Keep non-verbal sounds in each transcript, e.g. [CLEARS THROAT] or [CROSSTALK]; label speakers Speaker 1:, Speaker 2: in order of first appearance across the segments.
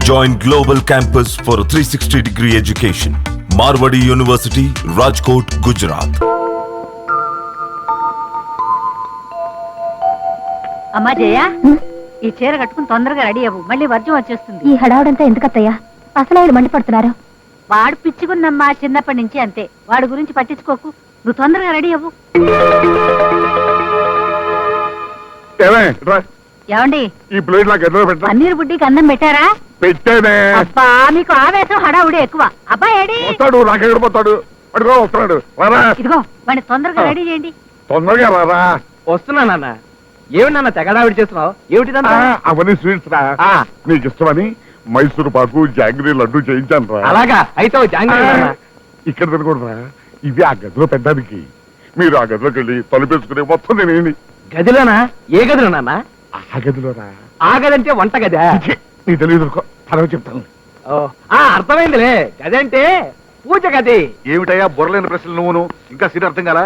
Speaker 1: Join Global Campus for a 360 degree education. Marwadi University, Rajkot, Gujarat.
Speaker 2: అమ్మా జయ ఈ చీర కట్టుకుని తొందరగా రెడీ అవ్వు. మళ్ళీ వర్జం వచ్చేస్తుంది.
Speaker 3: ఈ హడావుడంతా ఎందుకత్తయ్యా? అసలు ఆయన మండిపడుతున్నారు.
Speaker 2: వాడు పిచ్చుకున్నమ్మా చిన్నప్పటి నుంచి అంతే. వాడి గురించి పట్టించుకోకు. నువ్వు తొందరగా రెడీ అవ్వు.
Speaker 4: ఏమే రా,
Speaker 2: ఏమండి?
Speaker 4: ఈ ప్లేట్ నాకు ఎదురు పెట్టా
Speaker 2: పన్నీర్ బుడ్డికి అన్నం పెట్టారా?
Speaker 4: పెట్టానే.
Speaker 2: అబ్బా మీకు ఆవేశం హడావుడి ఎక్కువ. అబ్బా ఏడి?
Speaker 4: వస్తాడు నాకెక్కడ పోతాడు? అడుగో వస్తున్నాడు. రారా.
Speaker 2: ఇదిగో వాడిని తొందరగా రెడీ చేయండి.
Speaker 4: తొందరగా రారా.
Speaker 5: వస్తున్నా నాన్న. ఏమిటి నాన్న తెగడావిడి చేస్తున్నావు?
Speaker 4: ఆ,
Speaker 5: ఏమిటిదంతా
Speaker 4: అవన్నీ స్వీట్స్ రా.
Speaker 5: ఆ.
Speaker 4: నీకు ఇష్టమని మైసూరు పాకు జాంగ్రీ లడ్డు చేయించాను రా.
Speaker 5: అలాగా? అయితే ఓ జాంగ్రీ నాన్న.
Speaker 4: ఇక్కడ తినకూడదురా ఇది ఆ గదిలో పెద్దానికి మీరు ఆ గదిలోకి వెళ్ళి తలుపేసుకుని మొత్తం నేనేంటి
Speaker 5: గదిలోనా? ఏ గదిలో నాన్న?
Speaker 4: ఆ గదిలోరా
Speaker 5: ఆ గదంటే వంట గదా.
Speaker 4: ఛీ, నీ తెలియదు తర్వాత చెప్తాను.
Speaker 5: ఓ, ఆ అర్థమైందిలే. గదంటే పూజ గది.
Speaker 6: ఏమిటయ్యా బుర్రలేని ప్రశ్నలు నువ్వును? ఇంకా సీట్ అర్థం కాలా?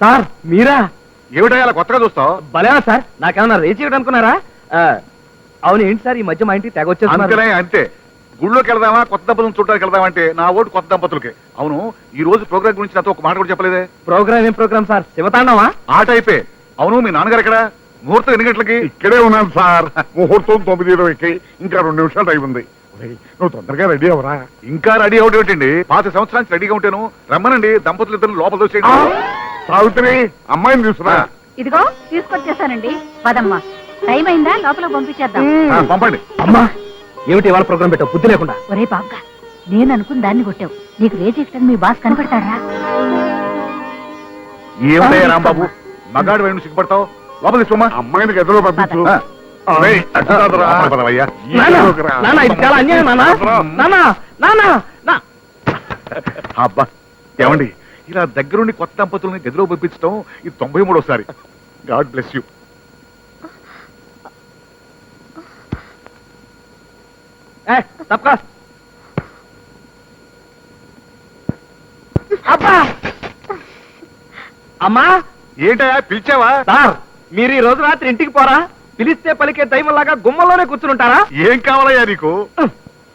Speaker 5: సార్ మీరా?
Speaker 6: ఏమిటయ్యా అలా కొత్తగా చూస్తావు?
Speaker 5: భలేనా సార్? నాకేమన్నా రేచి ఇవ్వడం అనుకున్నారా? ఆ, అవును ఏంటి సార్? ఈ మధ్య మా ఇంటికి తెగ
Speaker 6: అంతేనే
Speaker 5: వచ్చేస్తున్నారు
Speaker 6: అంతే. గుళ్ళోకి వెళ్దామా? కొత్త దంపతులను చూడడానికి వెళ్దామా అంటే నా ఓటు కొత్త దంపతులకే. అవును ఈ రోజు ప్రోగ్రామ్ గురించి నాతో ఒక మాట కూడా చెప్పలేదే.
Speaker 5: ప్రోగ్రామ్ ఏం ప్రోగ్రామ్ సార్? శివతాండవా?
Speaker 6: ఆట అయిపోయి అవును మీ నాన్నగారు ఎక్కడ? ముహూర్తం ఎన్ని గంటలకి?
Speaker 4: ఇక్కడే ఉన్నాను సార్. ముహూర్తం తొమ్మిది ఇరవైకి. ఇంకా రెండు నిమిషాలు టైం ఉంది. నువ్వు తొందరగా రెడీ అవరా
Speaker 6: ఇంకా రెడీ అవుట్ ఏంటండి పాత సంవత్సరానికి రెడీగా ఉంటాను రమ్మనండి దంపతులు ఇద్దరు లోపల దోసేయండి
Speaker 4: సావిత్రి అమ్మాయిని తీసుకురా.
Speaker 2: ఇదిగో తీసుకొచ్చేసానండి. పదమ్మా. టైం అయిందా? లోపల పంపించేద్దాం.
Speaker 6: పంపండి.
Speaker 5: అమ్మా ఏమిటి ఇవాళ ప్రోగ్రామ్ పెట్టావు? బుద్ధి లేకుండా.
Speaker 2: ఒరే బాబుగా నేను అనుకుని దాన్ని కొట్టావు. నీకు రేజీ ఇష్టం మీ బాస్ కనపడతాడా?
Speaker 6: ఏమిటయ్యా రాంబాబు? మగాడు వేణు సిగ్గుపడతావు? లోపల
Speaker 4: అమ్మాయిని గదిలో పంపించు.
Speaker 6: అబ్బా ఏమండి? ఇలా దగ్గరుండి కొత్త దంపతుల్ని గదిలో పంపించడం ఇది తొంభై మూడోసారి గాడ్ బ్లెస్ యూ.
Speaker 5: తప్పకా. అమ్మా!
Speaker 6: ఏంటయ్యా పిలిచావా?
Speaker 5: సార్! మీరు ఈ రోజు రాత్రి ఇంటికి పోరా? పిలిస్తే పలికే దైవంలాగా గుమ్మల్లోనే కూర్చుంటారా
Speaker 6: ఏం కావాలయ్యా నీకు?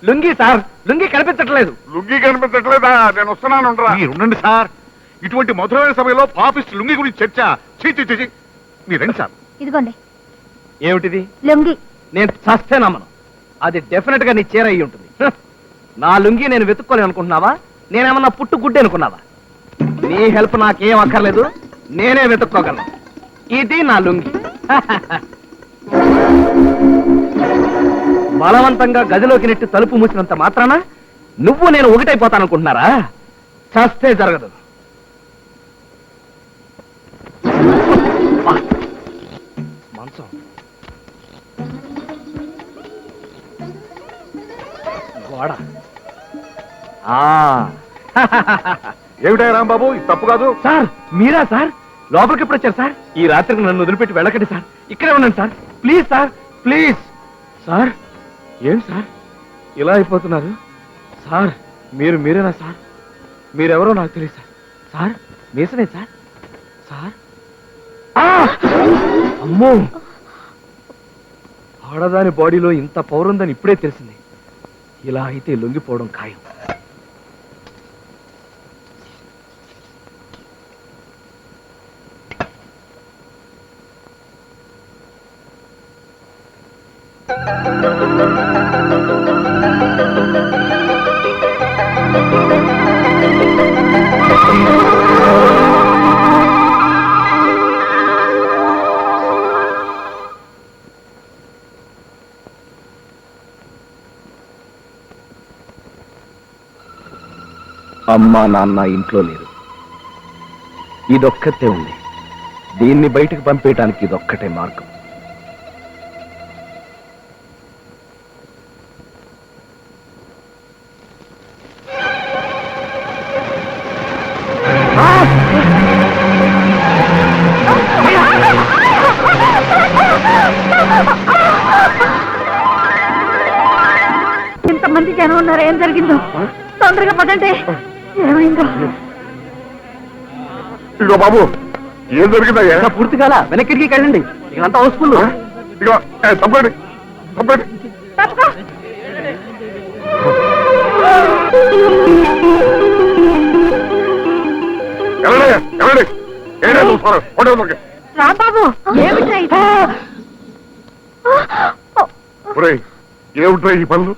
Speaker 5: లుంగి సార్ లుంగి కనిపించట్లేదు.
Speaker 4: లుంగి కనిపించట్లేదా? నేను వస్తున్నాను ఉండరా.
Speaker 6: మీరు ఉండండి సార్. ఇటువంటి మధురమైన సమయంలో పాపిస్ట్ లుంగి గురించి చర్చ. చీ చీ చీ, చీ మీరు రండి సార్.
Speaker 3: ఇదిగోండి.
Speaker 5: ఏమిటిది?
Speaker 3: లొంగి.
Speaker 5: నేను చస్తే నమ్మను. అది డెఫినెట్గా నీ చీర అయి ఉంటుంది! నా లుంగి నేను వెతుక్కోలేను అనుకుంటున్నావా? నేనేమన్నా పుట్టు గుడ్డి అనుకున్నావా? నీ హెల్ప్ నాకేం అక్కర్లేదు. నేనే వెతుక్కోగలను. ఇది నా లుంగి. బలవంతంగా గదిలోకి నెట్టి తలుపు మూసినంత మాత్రాన నువ్వు నేను ఒకటైపోతాననుకుంటున్నారా? చస్తే జరగదు! మంచం. గోడ. ఆ.
Speaker 6: ఏమిటయ్యా రాంబాబు? ఇది తప్పు కాదు.
Speaker 5: సార్ మీరా సార్? లోపలికి ఎప్పుడు వచ్చారు సార్? ఈ రాత్రికి నన్ను వదిలిపెట్టి వెళ్ళకండి సార్. ఇక్కడే ఉండండి sir. Please sir please. Sir ఏం సార్? ఇలా అయిపోతున్నారు? సార్ మీరు మీరేనా సార్? మీరెవరో నాకు తెలియదు సార్. సార్ మీసనే సార్? సార్? అమ్మో! ఆడదాని బాడీలో ఇంత పౌరుందని ఇప్పుడే తెలిసింది. ఇలా అయితే లొంగిపోవడం ఖాయం. అమ్మా నాన్న ఇంట్లో లేరు. ఇదొక్కతే ఉంది. దీన్ని బయటకు పంపేయటానికి ఇదొక్కటే మార్గం.
Speaker 2: ఇంతమంది జనం ఉన్నారు? ఏం జరిగిందో? తొందరగా పదండి.
Speaker 4: ఇదిగో బాబు ఏం
Speaker 5: దొరికిందయ్యా? పూర్తి కాల వెనక్కిడికి కళ్ళండి ఇదంతా హౌస్ఫుల్.
Speaker 4: ఇదిగో తప్పండి తప్పండి
Speaker 2: ఓకే ఏమిట్రా
Speaker 4: ఈ పనులు?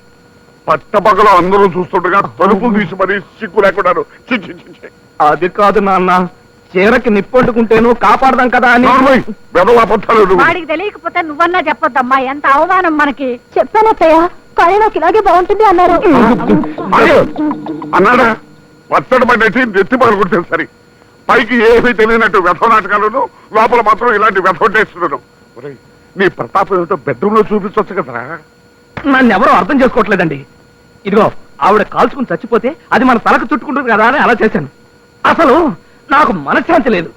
Speaker 4: పట్టపగలు అందరూ చూస్తుండగా తలుపులు తీసి మరీ సిగ్గు లేకున్నారు చి, చి, చి, చి.
Speaker 5: అది కాదు నాన్న. చీరకి నిప్పొట్టుకుంటేను కాపాడదాం కదా అని.
Speaker 2: వాడికి తెలియకపోతే నువ్వన్నా చెప్పొద్దమ్మా. ఎంత అవమానం మనకి.
Speaker 3: చెప్పానత్తయ్య కానీ నాకు ఇలాగే బాగుంటుంది అన్నారు.
Speaker 4: అన్నాడా? పచ్చడి పడినట్టు నెత్తి పగలు కొట్టే సరి. పైకి ఏమీ తెలియనట్టు వ్యథ నాటకాలను లోపల మాత్రం ఇలాంటి వ్యథ టేస్తున్నాను ఒరేయ్, నీ ప్రతాపం ఏమిటో బెడ్రూమ్లో చూపించవచ్చు కదరా.
Speaker 5: నన్ను ఎవరో అర్థం చేసుకోవట్లేదండి. ఇదిగో ఆవిడ కాల్చుకుని చచ్చిపోతే అది మన తలకు చుట్టుకుంటుంది కదా అని అలా చేశాను. అసలు నాకు మనశ్శాంతి లేదు.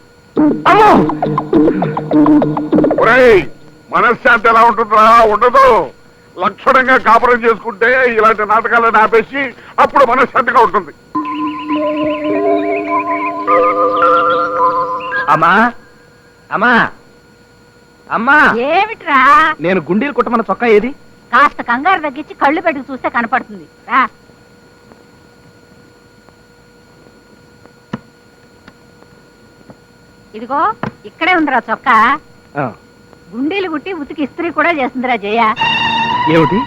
Speaker 5: అమ్మో!
Speaker 4: ఒరేయ్ మనశ్శాంతి ఎలా ఉంటుందిరా? ఉండదు. లక్షణంగా కాపురం చేసుకుంటే ఇలాంటి నాటకాలను ఆపేసి అప్పుడు మనశ్శాంతిగా ఉంటుంది.
Speaker 5: అమ్మా! అమ్మా! అమ్మా!
Speaker 2: ఏమిట్రా?
Speaker 5: నేను గుండీలు కుట్టమన్న చొక్కా ఏది?
Speaker 2: కాస్త కంగారు తగ్గించి కళ్ళు పెట్టుకు చూస్తే కనపడుతుంది. రా. ఇదిగో ఇక్కడే ఉందిరా చొక్కా. గుండీలు గుట్టి ఉతికి ఇస్త్రీ కూడా చేస్తుందిరా జయ.
Speaker 5: ఏమిటి?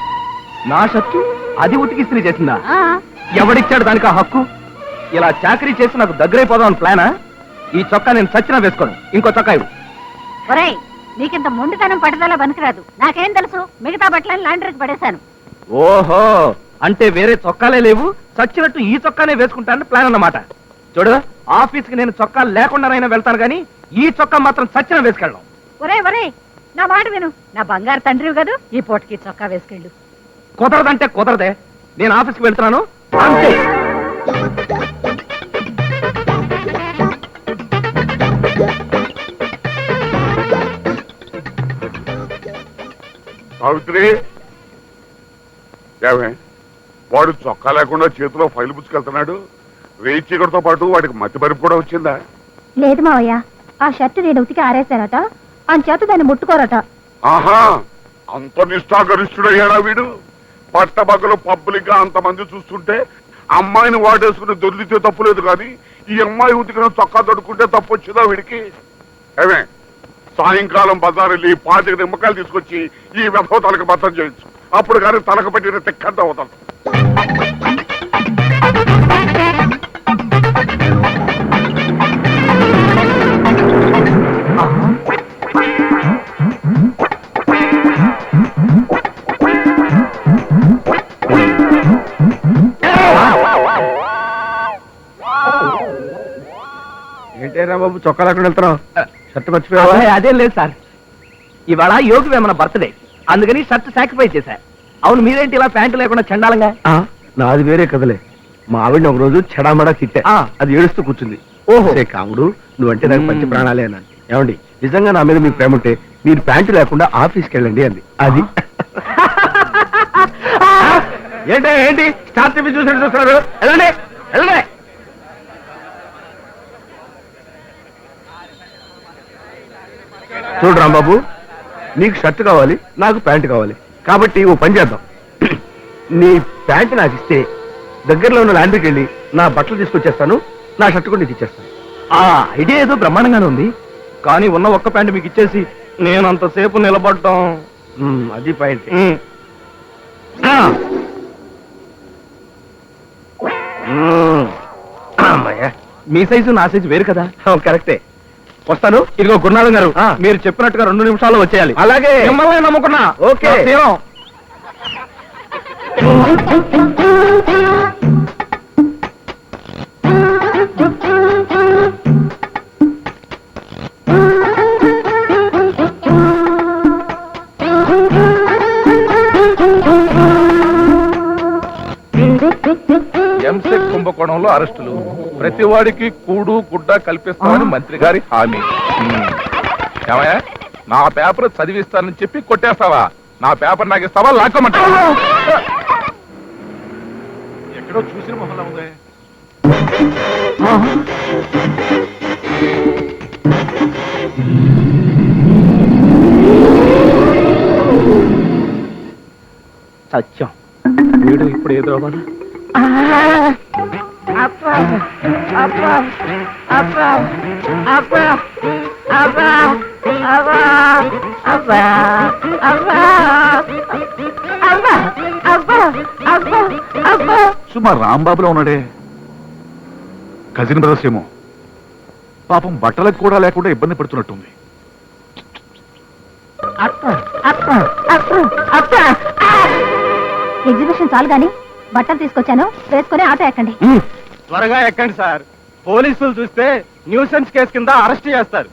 Speaker 5: నా షర్టు? అది ఉతికి ఇస్త్రీ చేసిందా?
Speaker 2: ఆ,
Speaker 5: ఎవడిచ్చాడు దానికి ఆ హక్కు? ఇలా చాకరీ చేసి నాకు దగ్గరైపోదాం ప్లానా? ఈ చొక్కా నేను చచ్చినా వేసుకోను. ఇంకో చొక్కా ఇవ్వు.
Speaker 2: ఒరేయ్ నీకింత మొండితనం పట్టుదల పనికిరాదు. నాకేం తెలుసు? మిగతా బట్టలను లాండ్రీకి పడేశాను.
Speaker 5: ఓహో! అంటే వేరే చొక్కాలే లేవు? చచ్చినట్టు ఈ చొక్కానే వేసుకుంటానని ప్లాన్ అన్నమాట. చూడు ఆఫీస్కి నేను చొక్కా లేకుండానైనా వెళ్తాను కానీ ఈ చొక్కా మాత్రం చచ్చిన వేసుకెళ్ళను.
Speaker 2: ఒరే ఒరే నా మాట విను. నా బంగారు తండ్రివి కదూ? ఈ పూటకి చొక్కా వేసుకెళ్ళు.
Speaker 5: కుదరదంటే కుదరదే. నేను ఆఫీస్కి వెళ్తున్నాను. అంతే.
Speaker 4: సావిత్రి! ఏమే వాడు చొక్కా లేకుండా చేతిలో ఫైల్ పుచ్చుకెళ్తున్నాడు. రేయి చీకటితో పాటు వాడికి మతి పరిపు కూడా వచ్చిందా?
Speaker 3: లేదు మావయ్య ఆ షర్ట్ నేను ఉతికి ఆరేశారట చేత దాన్ని ముట్టుకోరట.
Speaker 4: ఆహా అంత నిష్ఠాగరిష్ఠుడయ్యాడా వీడు? పట్టబగలు పబ్లిక్గా అంతమంది చూస్తుంటే అమ్మాయిని వాడేసుకుని దొర్లితే తప్పులేదు కానీ ఈ అమ్మాయి ఉతికిన చొక్కా దొడుకుంటే తప్పు వచ్చిందా వీడికి? ఏమే సాయంకాలం బజార్ వెళ్ళి పాతిక నిమ్మకాయలు తీసుకొచ్చి ఈ వ్యధవ తలకు బద్దం చేయొచ్చు అప్పుడు కానీ తలకు పెట్టిన తిక్కంత అవుతాం.
Speaker 5: ఏంటేరా బాబు చొక్కా లేకుండా వెళ్తున్నావు? షర్ట్ మర్చిపోయావా? అదేం లేదు సార్. ఇవాళ యోగి వేమన బర్త్డే. అందుకని షర్ట్ సాక్రిఫైస్ చేశా. అవును మీరేంటి ఇలా ప్యాంటు లేకుండా చండాలంగా?
Speaker 7: నాది వేరే కదలే మా ఆవిడని ఒక రోజు చెడామడా తిట్టా.
Speaker 5: ఆ.
Speaker 7: అది ఏడుస్తూ కూర్చుంది.
Speaker 5: ఓహో.
Speaker 7: "సే కాముడు నువ్వంటే నాకు పంచి ప్రాణాలే అన్నాను ఏమండి నిజంగా నా మీద మీకు ప్రేమ ఉంటే మీరు ప్యాంటు లేకుండా ఆఫీస్కి వెళ్ళండి అంది. అది. [LAUGHS]
Speaker 5: ఏంటి ఏంటి? స్టార్ టీవీ చూసి చూస్తున్నారు. వెళ్ళండి వెళ్ళండి.
Speaker 7: చూడు రాంబాబు నీకు షర్ట్ కావాలి నాకు ప్యాంటు కావాలి. కాబట్టి ఓ పని చేద్దాం. [CLEARS THROAT] నీ ప్యాంటు నాకు ఇస్తే దగ్గరలో ఉన్న లాండ్రీకి వెళ్ళి నా బట్టలు తీసుకొచ్చేస్తాను నా షర్ట్ కూడా నీకు ఇచ్చేస్తాను.
Speaker 5: ఆ ఐడియా ఏదో బ్రహ్మాండంగానే ఉంది. కానీ ఉన్న ఒక్క ప్యాంటు మీకు ఇచ్చేసి నేను అంతసేపు నిలబడటం
Speaker 7: ఉమ్, అది పాయింట్
Speaker 5: ఉమ్. ఆ,
Speaker 7: ఉమ్. అమ్మయ్య
Speaker 5: మీ సైజు నా సైజు వేరు కదా?
Speaker 7: కరెక్టే. వస్తాను.
Speaker 5: ఇదిగో గురునాథం గారు. మీరు చెప్పినట్టుగా రెండు నిమిషాల్లో వచ్చేయాలి.
Speaker 7: అలాగే.
Speaker 5: మిమ్మల్ని నమ్ముకున్నా.
Speaker 7: ఓకే.
Speaker 8: కుంభకోణంలో అరెస్టులు. ప్రతి వాడికి కూడు గుడ్డ కల్పిస్తామని మంత్రి గారి హామీ. ఏమయ్యా? నా పేపర్ చదివిస్తానని చెప్పి కొట్టేస్తావా? నా పేపర్ నాకు ఇస్తావా? లాక్కోమంటావా? ఎక్కడో చూసిన మొహంలో ఉంది.
Speaker 5: సత్యం. వీడు ఇప్పుడు
Speaker 6: సుమా రాంబాబులో ఉన్నాడే కజిన్ బ్రదర్స్ ఏమో పాపం బట్టలకు కూడా లేకుండా ఇబ్బంది పడుతున్నట్టుంది
Speaker 3: ఎగ్జిబిషన్ చాలు గాని బట్టలు తీసుకొచ్చాను. వేసుకొని ఆటో ఎక్కండి.
Speaker 9: త్వరగా ఎక్కండి సార్. పోలీసులు చూస్తే న్యూసెన్స్ కేసు కింద అరెస్ట్ చేస్తారు.